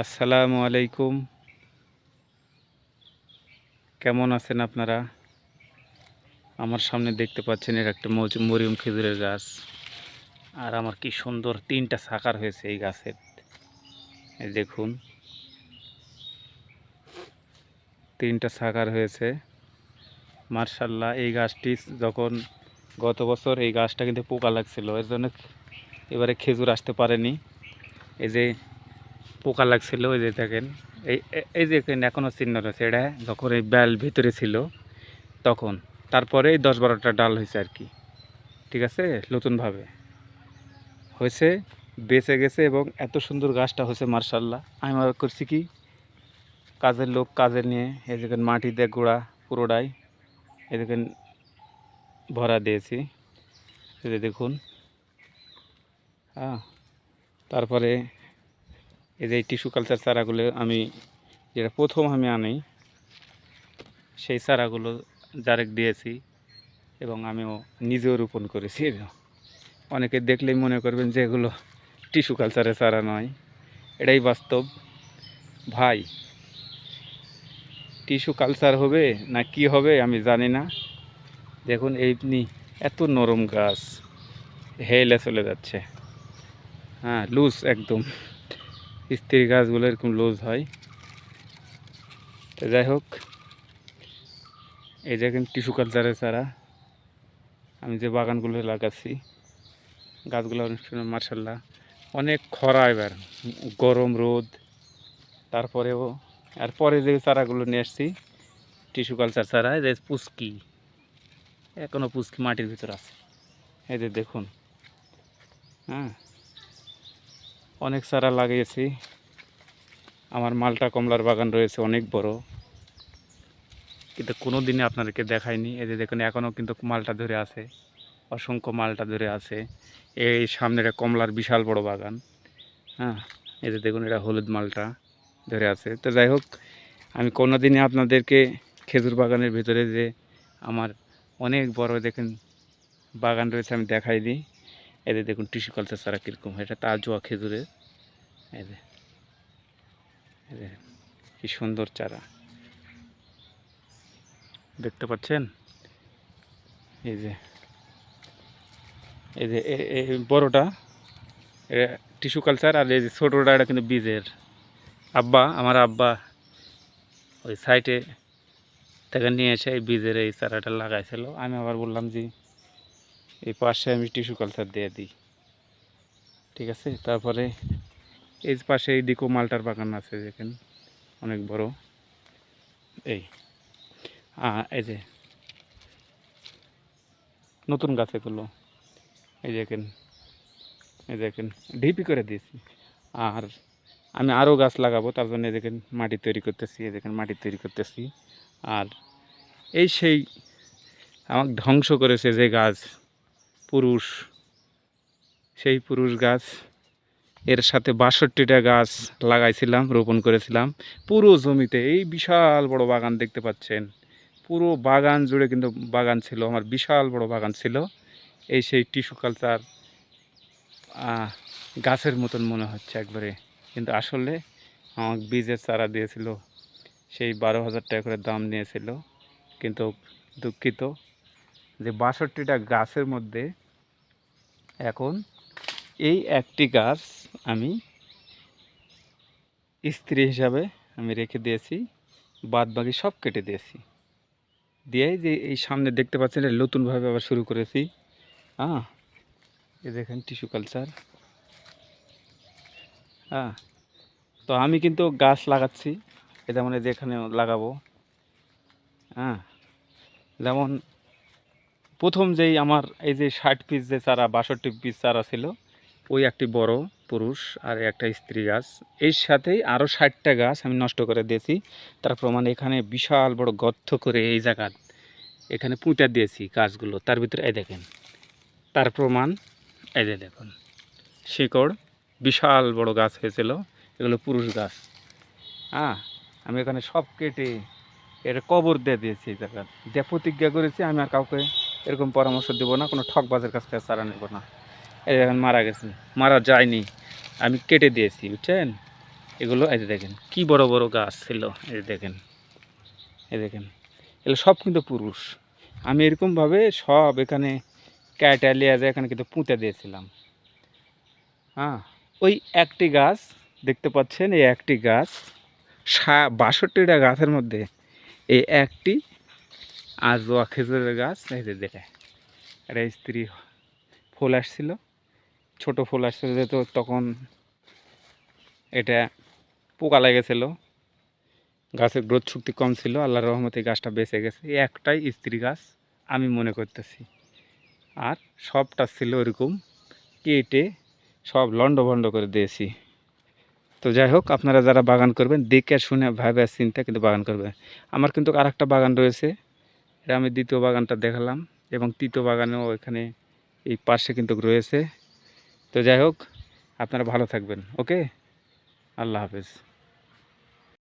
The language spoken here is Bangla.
আসসালামু আলাইকুম। কেমন আছেন আপনারা? আমার সামনে দেখতে পাচ্ছেন এর একটা মরিয়ম খেজুরের গাছ। আর আমার কি সুন্দর তিনটা সাকার হয়েছে এই গাছের। দেখুন। তিনটা সাকার হয়েছে। মার্শাল্লাহ, এই গাছটি যখন গত বছর এই গাছটা কিন্তু পোকা লাগছিল, এর জন্য এবারে খেজুর আসতে পারেনি। এই যে পোকা লাগছিল, ওই যে দেখেন। এই এই যে এখানে এখনও চিহ্ন রয়েছে, এটা যখন এই বেল ভিতরে ছিল, তখন। তারপরে এই দশ বারোটা ডাল হয়েছে আর কি। ঠিক আছে? নতুনভাবে। হয়েছে, বেঁচে গেছে এবং এত সুন্দর গাছটা হয়েছে, মার্শাল্লাহ। আমি আবার করছি কি, কাজের লোক কাজে নিয়ে, এই দেখেন মাটি দিয়ে গোড়া পুরোটাই, এই দেখেন ভরা দিয়েছি। দেখুন। হ্যাঁ তারপরে এই যে টিস্যু কালচার চারাগুলো আমি, যেটা প্রথম আমি আনি, সেই চারাগুলো জারেক দিয়েছি এবং আমিও নিজেও রোপণ করেছি। অনেকে দেখলেই মনে করবেন যে এগুলো টিস্যু কালচারের চারা নয়, এটাই বাস্তব। ভাই, টিস্যু কালচার হবে না কি হবে আমি জানি না। দেখুন এমনি এত নরম গাছ, হেলে চলে যাচ্ছে। হ্যাঁ লুজ একদম। স্ত্রী গাছগুলো এরকম লুজ হয়। তো যাই হোক, এই দেখেন টিস্যু কালচারের চারা আমি যে বাগানগুলো লাগাচ্ছি, গাছগুলো অনেক সুন্দর মার্শাল্লাহ অনেক খরা এবার, গরম রোদ, তারপরেও, আর পরে যে চারাগুলো নিয়ে আসছি, টিস্যু কালচার চারা যে পুস্কি এখনও পুস্কি মাটির ভিতর আছে। এই যে দেখুন হ্যাঁ অনেক চারা লাগিয়েছি। আমার মালটা কমলার বাগান রয়েছে, অনেক বড়। কিন্তু কোনো দিনে আপনাদেরকে দেখায়নি এই যে দেখুন এখনও কিন্তু মালটা ধরে আছে, অসংখ্য মালটা ধরে আছে। এই সামনে একটা কমলার বিশাল বড় বাগান। হ্যাঁ এই যে দেখুন, এটা হলুদ মালটা ধরে আছে। তো যাই হোক, আমি কোনো দিনে আপনাদেরকে খেজুর বাগানের ভিতরে যে আমার অনেক বড় দেখেন বাগান রয়েছে, আমি দেখাই দিই এদের দেখুন টিস্যু কালচার চারা কীরকম এটা তাজোয়া খেজুরের। এই যে কি সুন্দর চারা। দেখতে পাচ্ছেন? এই যে এই যে বড়টা টিস্যু কালচার আর এই যে ছোটোটা, এটা কিন্তু বীজের। আব্বা, আমার আব্বা ওই সাইডে থেকে নিয়ে এসে এই বীজের এই চারাটা লাগাইছিল। আমি আবার বললাম যে, এই পাশে আমি টিস্যু কালচার দিয়ে দিই। ঠিক আছে? তারপরে এই পাশে এই দিকেও মালটার বাগান আছে দেখেন অনেক বড়। এই এই যে, নতুন গাছ এগুলো এই দেখেন এই দেখেন, ঢিপি করে দিয়েছি। আর আমি আরও গাছ লাগাবো, তার জন্য দেখেন মাটি তৈরি করতেছি দেখেন মাটি তৈরি করতেছি। আর এই সেই আমাকে ধ্বংস করেছে যে গাছ, পুরুষ, সেই পুরুষ গাছ। এর সাথে বাষট্টিটা গাছ লাগাইছিলাম, রোপণ করেছিলাম। পুরো জমিতে, এই বিশাল বড় বাগান দেখতে পাচ্ছেন। পুরো বাগান জুড়ে কিন্তু বাগান ছিল, আমার বিশাল বড় বাগান ছিল। এই সেই টিস্যু কালচার গাছের মতন মনে হচ্ছে একবারে। কিন্তু আসলে আমাকে বীজের চারা দিয়েছিল, সেই বারো হাজার টাকা করে দাম নিয়েছিল। কিন্তু দুঃখিত যে বাষট্টিটা গাছের মধ্যে এখন এই একটি গাছ আমি স্ত্রী হিসাবে আমি রেখে দিয়েছি, বাদ বাকি সব কেটে দিয়েছি। দিয়ে যে এই সামনে দেখতে পাচ্ছেন এটা নতুনভাবে আবার শুরু করেছি। হ্যাঁ এ দেখেন টিস্যু কালচার। হ্যাঁ তো আমি কিন্তু গাছ লাগাচ্ছি এটা মানে যেখানে লাগাবো। হ্যাঁ যেমন প্রথম যেই আমার এই যে ষাট পিস যে চারা, বাষট্টি পিস চারা ছিল, ওই একটি বড়। পুরুষ আর একটা স্ত্রী গাছ। এর সাথেই আরও ষাটটা গাছ আমি নষ্ট করে দিয়েছি। তার প্রমাণ এখানে বিশাল বড় গর্ত করে এই জায়গা এখানে পুঁতে দিয়েছি গাছগুলো। তার ভিতরে এই দেখেন, তার প্রমাণ এই যে দেখুন, শিকড় বিশাল বড় গাছ হয়েছিল। এগুলো পুরুষ গাছ। হ্যাঁ আমি এখানে সব কেটে এর কবর দিয়ে দিয়েছি এই জায়গা। দিয়ে প্রতিজ্ঞা করেছি, আমি আর কাউকে এরকম পরামর্শ দেবো না, কোনো ঠকবাজের কাছ থেকে চারা নেব না। এই মারা গেছে। মারা যায়নি। আমি কেটে দিয়েছি, বুঝছেন? এগুলো, এই যে দেখেন, কি বড় বড় গাছ ছিল, এই যে দেখেন, এই দেখেন, এগুলো সব কিন্তু পুরুষ। আমি এরকমভাবে সব এখানে ক্যাটা লিয়াজে এখানে কিন্তু পুঁতে দিয়েছিলাম। হ্যাঁ ওই একটি গাছ, দেখতে পাচ্ছেন, এই একটি গাছ, সা, বাষট্টিটা গাছের মধ্যে এই একটি আজোয়া খেজুরের গাছ, এই যে দেখে একটা স্ত্রী ফুল আসছিল। ছোট ফুল আসছিল যেহেতু তখন এটা পোকা লেগেছিল। গাছের গ্রোথ শক্তি কম ছিল, আল্লাহর রহমতে গাছটা বেঁচে গেছে। একটাই স্ত্রী গাছ, আমি মনে করতেছি। আর সবটা ছিল ওরকম কেটে সব লন্ড ভন্ড করে দিয়েছি। তো যাই হোক, আপনারা যারা বাগান করবেন, দেখে শুনে ভাবে চিন্তা কিন্তু বাগান করবেন। আমার কিন্তু আর একটা বাগান রয়েছে, এটা আমি দ্বিতীয় বাগানটা দেখালাম এবং তৃতীয় বাগানেও এখানে এই পাশে কিন্তু রয়েছে। তো যাই হোক আপনারা ভালো থাকবেন ওকে? আল্লাহ হাফেজ।